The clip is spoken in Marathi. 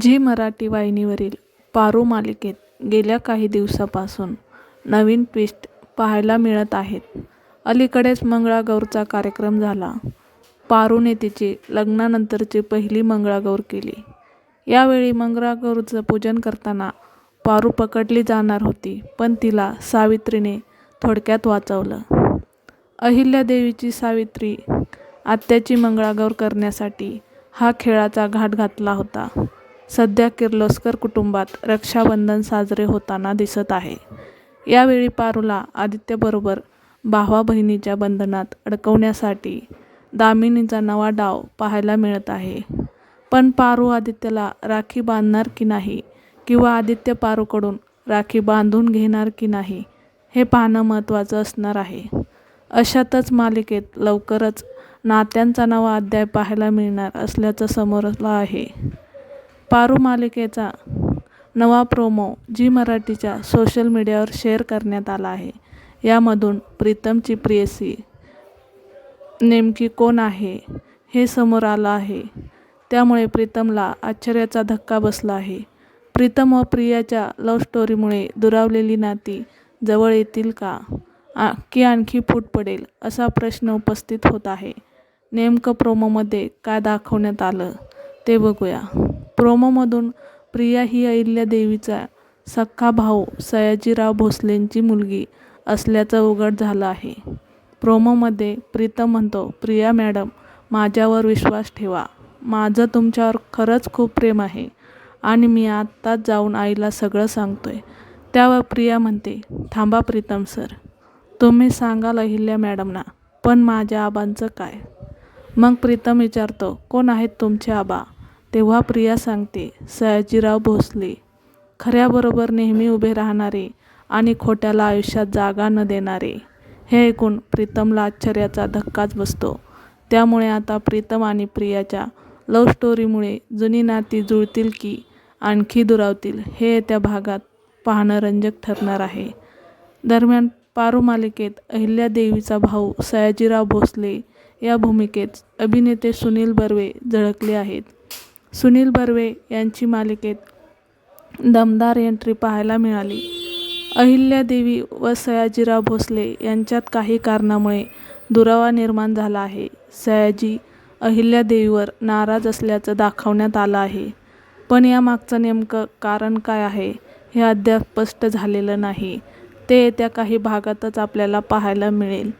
झी मराठी वाहिनीवरील पारू मालिकेत गेल्या काही दिवसापासून नवीन ट्विस्ट पाहायला मिळत आहेत. अलीकडेच मंगळागौरचा कार्यक्रम झाला. पारूने तिची लग्नानंतरची पहिली मंगळागौर केली. यावेळी मंगळागौरचं पूजन करताना पारू पकडली जाणार होती पण तिला सावित्रीने थोडक्यात वाचवलं. अहिल्यादेवीची सावित्री आत्याची मंगळागौर करण्यासाठी हा खेळाचा घाट घातला होता. सध्या किर्लोस्कर कुटुंबात रक्षाबंधन साजरे होताना दिसत आहे. यावेळी पारूला आदित्यबरोबर भावा बहिणीच्या बंधनात अडकवण्यासाठी दामिनीचा नवा डाव पाहायला मिळत आहे. पण पारू आदित्यला राखी बांधणार की नाही किंवा आदित्य पारूकडून राखी बांधून घेणार की नाही हे पाहणं महत्त्वाचं असणार आहे. अशातच मालिकेत लवकरच नात्यांचा नवा अध्याय पाहायला मिळणार असल्याचं समोरलं आहे. पारू मालिकेचा नवा प्रोमो झी मराठीच्या सोशल मीडियावर शेअर करण्यात आला आहे. यामधून प्रीतमची प्रियसी नेमकी कोण आहे हे समोर आलं आहे. त्यामुळे प्रीतमला आश्चर्याचा धक्का बसला आहे. प्रीतम व प्रियाच्या लव्ह स्टोरीमुळे दुरावलेली नाती जवळ येतील का? आ की आणखी फूट पडेल असा प्रश्न उपस्थित होत आहे. नेमकं प्रोमोमध्ये काय दाखवण्यात आलं ते बघूया. प्रोमोमधून प्रिया ही अहिल्यादेवीचा सख्खा भाऊ सयाजीराव भोसलेंची मुलगी असल्याचं उघड झालं आहे. प्रोमोमध्ये प्रीतम म्हणतो प्रिया मॅडम माझ्यावर विश्वास ठेवा. माझं तुमच्यावर खरंच खूप प्रेम आहे आणि मी आत्ताच जाऊन आईला सगळं सांगतोय. त्यावर प्रिया म्हणते थांबा प्रीतम सर. तुम्ही सांगाल अहिल्या मॅडमना पण माझ्या आबांचं काय? मग प्रीतम विचारतो कोण आहेत तुमचे आबा? तेव्हा प्रिया सांगते सयाजीराव भोसले खऱ्याबरोबर नेहमी उभे राहणारे आणि खोट्याला आयुष्यात जागा न देणारे. हे ऐकून प्रीतमला आश्चर्याचा धक्काच बसतो. त्यामुळे आता प्रीतम आणि प्रियाच्या लव्ह स्टोरीमुळे जुनी नाती जुळतील की आणखी दुरावतील हे त्या भागात पाहणं रंजक ठरणार आहे. दरम्यान पारू मालिकेत अहिल्या देवीचा भाऊ सयाजीराव भोसले या भूमिकेत अभिनेते सुनील बर्वे झळकले आहेत. सुनील बर्वे यांची मालिकेत दमदार एंट्री पाहायला मिळाली. अहिल्यादेवी व सयाजीराव भोसले यांच्यात काही कारणामुळे दुरावा निर्माण झाला आहे. सयाजी अहिल्यादेवीवर नाराज असल्याचं दाखवण्यात आलं आहे. पण यामागचं नेमकं कारण काय आहे हे अद्याप स्पष्ट झालेलं नाही. ते येत्या काही भागातच आपल्याला पाहायला मिळेल.